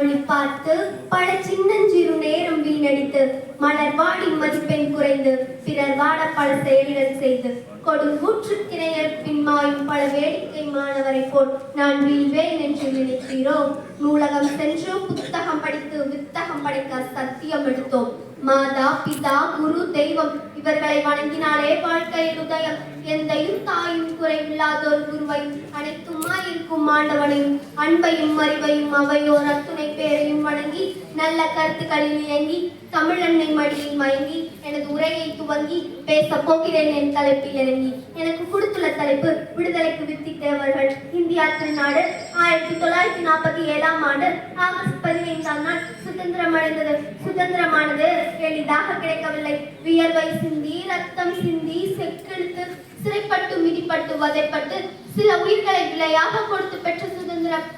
வான்மொழி பார்த்து பல சின்னஞ்சிறு நேரம் வீணடித்து மலர் வாடி மதிப்பெண் குறைந்து பிறர் வாட பல செயல்கள் செய்து கொடுங்கூற்றுக்கிணையர் பின்மாயும் பல வேடிக்கை மாணவரை போல் நான் வீழ்வேன் என்று நினைக்கிறோம். நூலகம் சென்று புத்தகம் படித்து வித்தகம் படைக்க சத்தியம் எடுத்தோம். மாதா பிதா குரு தெய்வம் இவர்களை வணங்கினாலே வாழ்க்கையில் உதயம். எந்தையும் தாயும் குறைவில்லாதோர் குருவையும் அனைத்துமா இருக்கும் ஆண்டவனையும் அன்பையும் அறிவையும் அவையோர் அத்துணை பேரையும் வணங்கி நல்ல கருத்துக்களில் இயங்கி தமிழன்னை மடியில் மயங்கி எனது உரையை துவங்கி பேச போகிறேன் என் தலைப்பில் இறங்கி. எனக்கு கொடுத்துள்ள தலைப்பு விடுதலைக்கு வித்தி தேவர்கள். இந்தியா திருநாடு ஆயிரத்தி தொள்ளாயிரத்தி நாற்பத்தி ஏழாம் ஆண்டு ஆகஸ்ட் பதினைந்தாம் நாள் சுதந்திரம் அடைந்தது சுதந்திரமானது எளிதாக கிடைக்கவில்லை. வியர்வை சிந்தி ரத்தம் சிந்தி செக்கெடுத்து சிறைப்பட்டு மிதிப்பட்டு வதைப்பட்டு சில உயிர்களை விலையாக கொடுத்து பெற்ற சுதந்திரம்.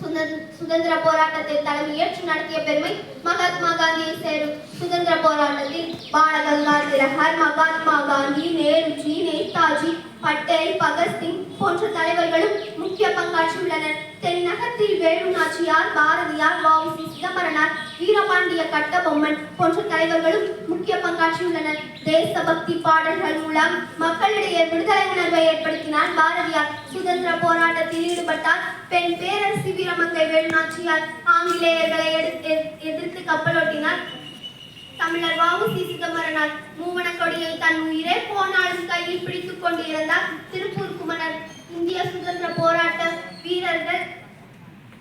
சுதந்திர சுதந்திர தலைமையேற்று நடத்திய பெருமை மகாத்மா காந்தியை சேரும். சுதந்திர போராட்டத்தில் பாலகங்காதர திலகர் மகாத்மா காந்தி நேருஜி நேதாஜி பட்டேல் பகத்சிங் போன்ற தலைவர்களும் முக்கிய பங்காற்றியுள்ளனர் தென்னகத்தில் வேலு நாச்சியார் பாரதியார் வாவுசி சிதம்பரனார் வீரபாண்டிய கட்டபொம்மன் போன்ற தலைவர்களும் முக்கிய பங்காற்றியுள்ளனர் தேசபக்தி பாடல்கள் மூலம் மக்களிடையே விடுதலை உணர்வை ஏற்படுத்தினார் பாரதியார். சுதந்திர போராட்டத்தில் ஈடுபட்டார். பெண் பேரரசி வீரமங்கை வேலுநாச்சியார் ஆங்கிலேயர்களை எதிர்த்து எதிர்த்து கப்பலோட்டினார். தமிழர் வாவுசி சிதம்பரனார் மூவன கொடியை தன் உயிரே போனாலும் கையில் பிடித்துக் கொண்டு இருந்தார் திருப்பூர் குமரர். இந்திய சுதந்திர போராட்ட வீரர்கள்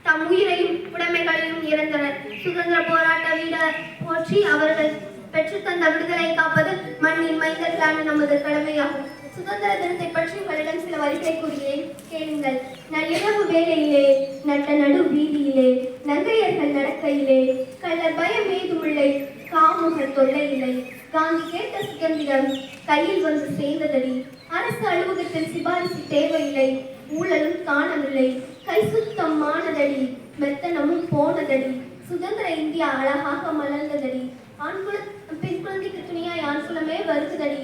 தம் உயிரையும் உடைமைகளையும் இறந்தனர் சுதந்திர போராட்ட வீரர் போற்றி அவர்கள் பெற்றுத்தந்த விடுதலை காப்பது மண்ணின் மைந்தர்களான நமது கடமையாகும். சுதந்திர தினத்தை பற்றி உங்களிடம் சில வரிசை கூறுகிறேன் கேளுங்கள். நள்ளிரவு வேலையிலே நட்ட நடு வீதியிலே நங்கையர்கள் நடக்கையிலே கள்ளர் பயம் ஏதுமில்லை காமுக தொல்லையில்லை காந்தி கேட்ட சுதந்திரம் கையில் வந்து சேர்ந்ததடி. அரசு அலுவலகத்தில் சிபாரிசு தேவையில்லை. ஊழலும் காணவில்லை. கை சுத்தம் மானதடி மெத்தனமும் போனதடி சுதந்திர இந்தியா அழகாக மலர்ந்ததடி. ஆண் குல பெண் குழந்தைக்கு துணியாய் ஆண் குலமே வருகுதடி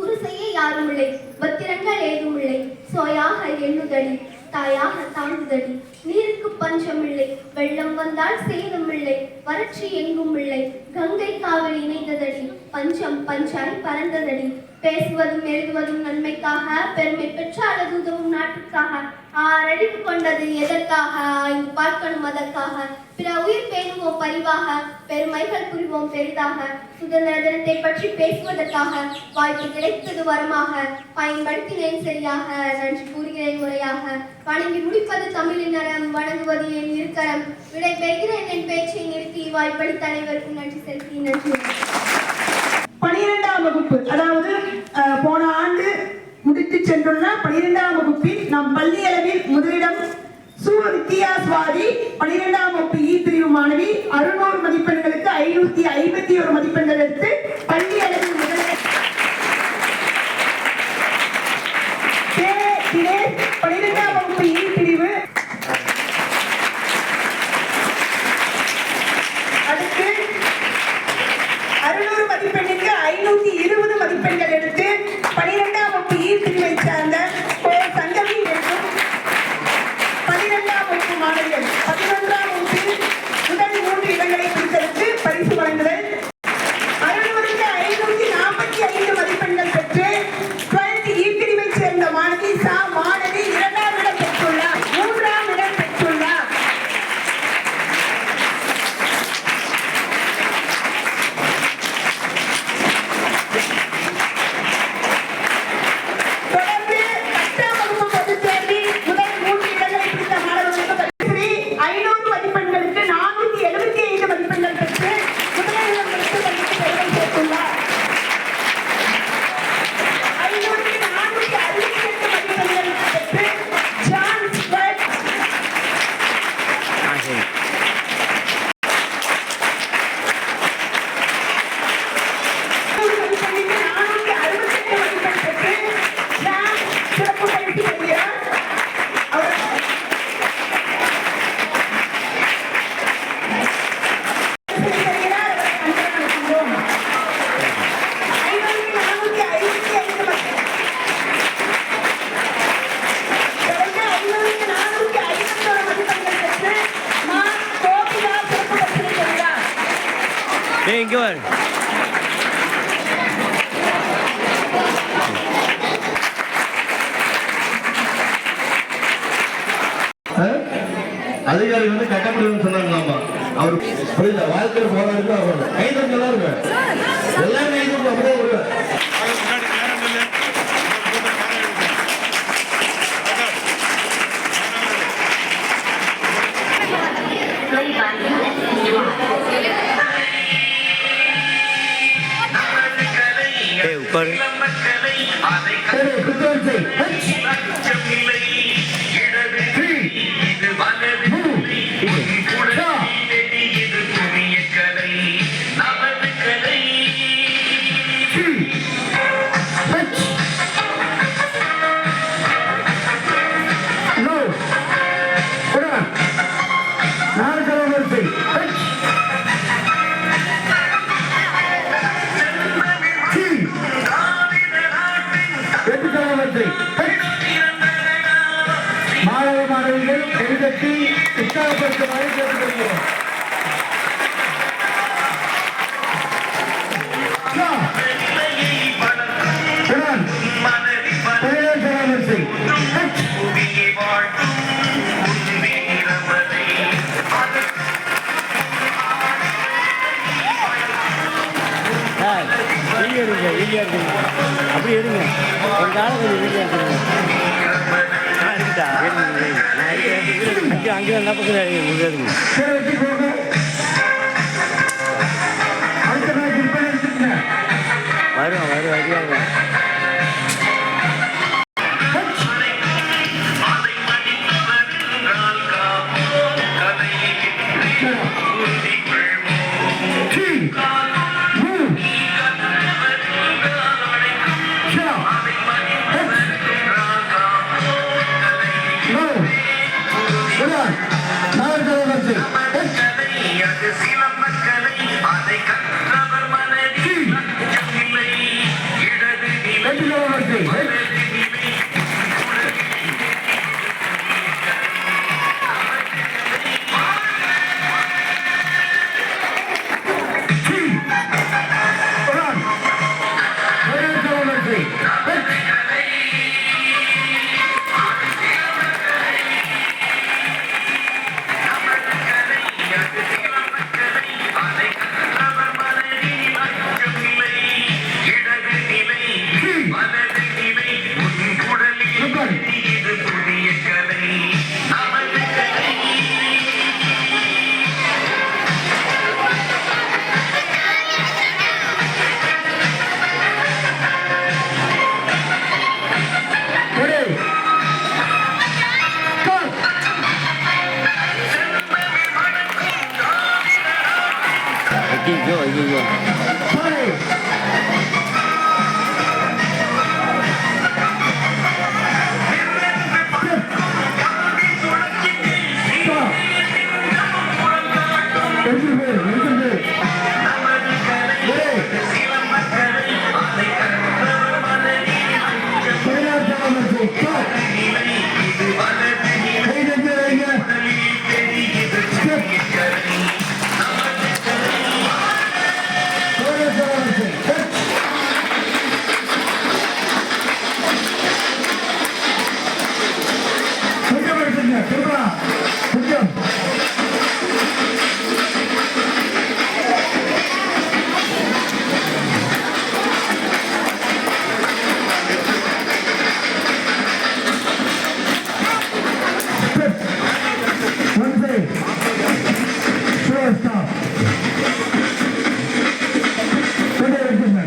ஒரு செய்ய யாரும் இல்லை. பத்திரங்கள் ஏதும் இல்லை. சோயாக எண்ணுதடி தாயாக தாழ்ந்ததடி நீருக்கு பஞ்சம் இல்லை வெள்ளம் வந்தால் சேதம் இல்லை வறட்சி எங்கும் இல்லை. கங்கை காவல் இணைந்ததடி பஞ்சம் பஞ்சாய் பறந்ததடி. பேசுவதும் எழுதுவதும் நன்மைக்காக பெருமை பெற்ற அழகு உதவும் நாட்டுக்காக. ஆறடிவு கொண்டது எதற்காக? ஆய்ந்து பார்க்கணும் அதற்காக. பிற உயிர் பேணுவோம் பரிவாக பெருமைகள் புரிவோம் பெரிதாக. சுதந்திர தினத்தை பற்றி பேசுவதற்காக வாய்ப்பு கிடைத்தது வரமாக. பயன்படுத்தினேன் சரியாக நன்றி கூறுகிறேன் முறையாக. வணங்கி முடிப்பது தமிழின் நலம் வணங்குவது என் இருக்கரம் விடை பெறுகிறேன் என் பேச்சை நிறுத்தி வாய்ப்படி அனைவருக்கும் நன்றி செலுத்தி நன்றி. பனிரெண்டாம் வகுப்பு அதாவது போன ஆண்டு முடித்து சென்றுள்ள பனிரெண்டாம் வகுப்பில் நம் பள்ளி அளவில் முதலிடம் சு வித்தியாஸ்வாதி பனிரெண்டாம் வகுப்பு இ பிரிவு மாணவி அறுநூறு மதிப்பெண்களுக்கு ஐநூத்தி ஐம்பத்தி ஒரு மதிப்பெண்கள் எடுத்து பள்ளி அதிகாரி வந்து கட்டப்படுதுன்னு சொன்னாங்களாமா அவர் புரியல வாழ்க்கையில போராடுறது அவர். கை தட்டலாம் இருக்கு எல்லாரும் கை தட்டு அப்படியே ஏய் உட்காரு. உற்சாகப்படுத்துமாறு கேட்டுக்கொள்கிறோம் வரிசை சார் வெளியே இருங்க வெளியே இருக்குங்க அப்படி இருங்க. எங்கள் ஆளு கொஞ்சம் வெளியே இருக்குங்க நான் இருக்குதா நான் அங்கே என்ன பக்கம் முடியாதுங்க சரி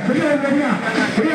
பெரிய பெரிய பெரிய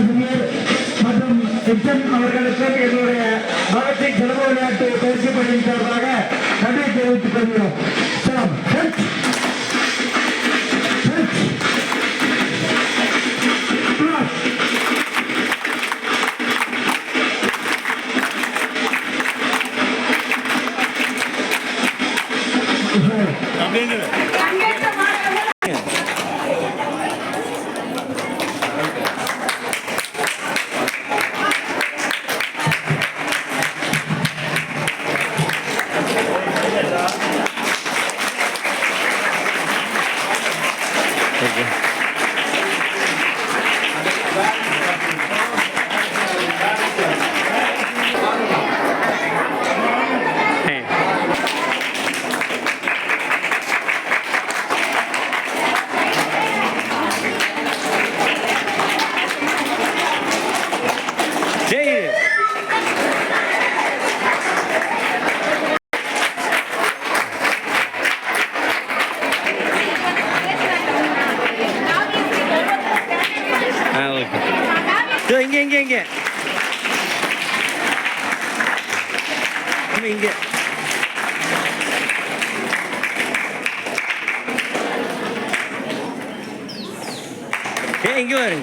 ஆசிரியர் மற்றும் எச்எம் அவர்களுக்கும் என்னுடைய மகத்தை சிறப்பு விளையாட்டு பயிற்சி பணியின் சார்பாக நன்றி தெரிவித்துக் கொள்கிறோம் சலாம். ஹெச். ஹெச். அப்படின்னு Dur inge inge inge. İnge. Gel inge.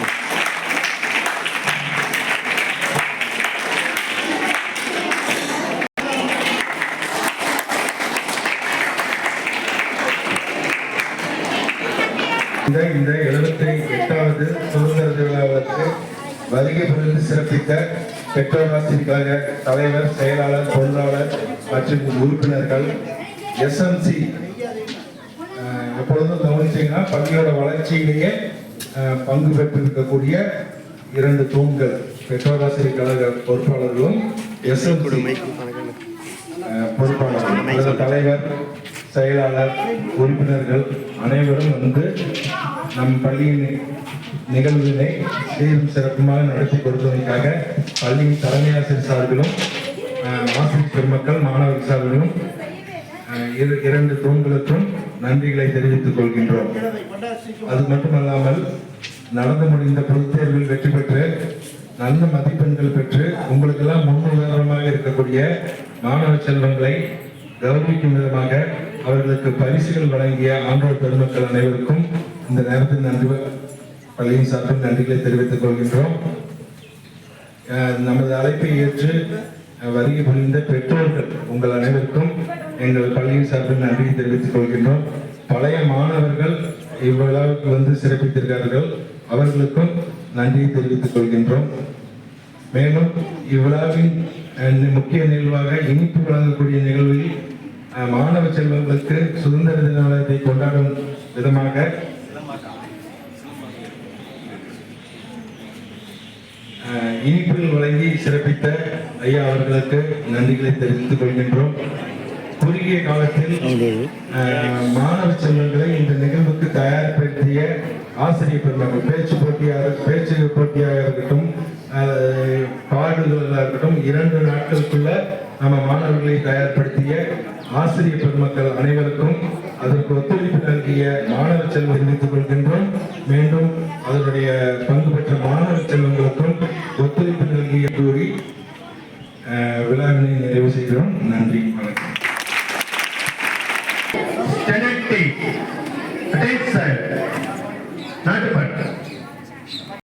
இந்த இந்த எழுபத்தி எட்டாவது சுதந்திர விழாவிற்கு வருகை புரிந்து சிறப்பித்த பெற்றோர் ஆசிரியர் கழக தலைவர் செயலாளர் பொருளாளர் மற்றும் உறுப்பினர்கள் எஸ்எம்சி எப்பொழுதும் கவனிச்சீங்கன்னா பள்ளியோட வளர்ச்சியிலேயே பங்கு பெற்றிருக்கக்கூடிய இரண்டு தூண்கள் பெற்றோர் ஆசிரியர் கழக பொறுப்பாளர்களும் எஸ்எம்சி அஹ் பொறுப்பாளர் தலைவர் செயலாளர் உறுப்பினர்கள் அனைவரும் வந்து நம் பள்ளியின் நிகழ்வினை சீரும் சிறப்புமாக நடத்தி கொடுத்ததற்காக பள்ளியின் தலைமை ஆசிரியர் சார்பிலும் ஆசிரியர் பெருமக்கள் மாணவர் சார்பிலும் இரு- இரண்டு தூண்களுக்கும் நன்றிகளை தெரிவித்துக் கொள்கின்றோம். அது மட்டுமல்லாமல் நடந்து முடிந்த பொதுத் தேர்வில் வெற்றி பெற்று நல்ல மதிப்பெண்கள் பெற்று உங்களுக்கெல்லாம் முன்னுதாரணமாக இருக்கக்கூடிய மாணவ செல்வங்களை கௌரவிக்கும் விதமாக அவர்களுக்கு பரிசுகள் வழங்கிய ஆண்டோர் பெருமக்கள் அனைவருக்கும் இந்த நேரத்தில் நன்றி பள்ளியின் சார்பில் நன்றிகளை தெரிவித்துக் கொள்கின்றோம். அஹ் நமது அழைப்பை ஏற்று வருகை புரிந்த பெற்றோர்கள் உங்கள் அனைவருக்கும் எங்கள் பள்ளியின் சார்பில் நன்றியை தெரிவித்துக் கொள்கின்றோம். பழைய மாணவர்கள் இவ்விழாவுக்கு வந்து சிறப்பித்திருக்கிறார்கள். அவர்களுக்கும் நன்றியை தெரிவித்துக் கொள்கின்றோம். மேலும் இவ்விழாவின் முக்கிய நிகழ்வாக இனிப்பு வழங்கக்கூடிய நிகழ்வில் மாணவ செல்வங்களுக்கு சுதந்திர தினத்தை கொண்டாடும் விதமாக அஹ், இனிப்புகள் வழங்கி சிறப்பித்த ஐயா அவர்களுக்கு நன்றிகளை தெரிவித்துக் கொள்கின்றோம். குறுகிய காலத்தில் அஹ், மாணவ செல்வங்களை இந்த நிகழ்வுக்கு தயார்படுத்திய ஆசிரியர் பெருமக்கள் பேச்சு போட்டியாக பேச்சு போட்டியாக இருக்கட்டும் அஹ், பாடல்களாக இருக்கட்டும் இரண்டு நாட்களுக்குள்ள நம்ம மாணவர்களை தயார்படுத்திய ஆசிரியர் பெருமக்கள் அனைவருக்கும் அதற்கு ஒத்துழைப்பு நல்கிய மாணவ செல்வம் தெரிவித்துக் கொள்கின்றோம். மீண்டும் அதனுடைய பங்கு பெற்ற மாணவ செல்வங்களுக்கும் ஒத்துழைப்பு நல்கிய கூறி விழாவினை நிறைவு செய்கிறோம். நன்றி.